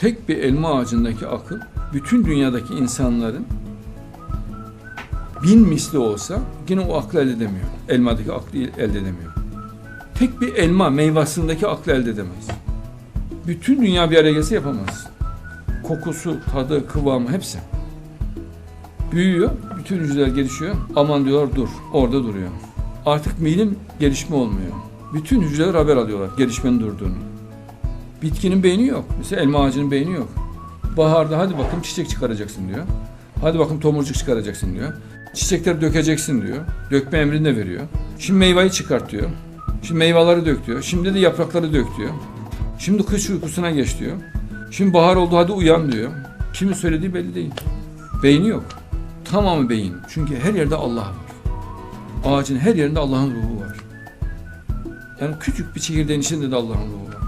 Tek bir elma ağacındaki akıl bütün dünyadaki insanların bin misli olsa yine o aklı elde edemiyor. Elmadaki aklı elde edemiyor. Tek bir elma meyvasındaki aklı elde edemez. Bütün dünya bir araya gelse yapamaz. Kokusu, tadı, kıvamı hepsi. Büyüyor, bütün hücreler gelişiyor. Aman diyorlar dur, orada duruyor. Artık bilim gelişme olmuyor. Bütün hücreler haber alıyorlar gelişmenin durduğunu. Bitkinin beyni yok. Mesela elma ağacının beyni yok. Baharda hadi bakın çiçek çıkaracaksın diyor. Hadi bakın tomurcuk çıkaracaksın diyor. Çiçekleri dökeceksin diyor. Dökme emrini de veriyor. Şimdi meyveyi çıkart diyor. Şimdi meyveleri dök diyor. Şimdi de yaprakları dök diyor. Şimdi kış uykusuna geç diyor. Şimdi bahar oldu hadi uyan diyor. Kimin söylediği belli değil. Beyni yok. Tamamı beyin. Çünkü her yerde Allah var. Ağacın her yerinde Allah'ın ruhu var. Yani küçük bir çekirdeğin içinde de Allah'ın ruhu var.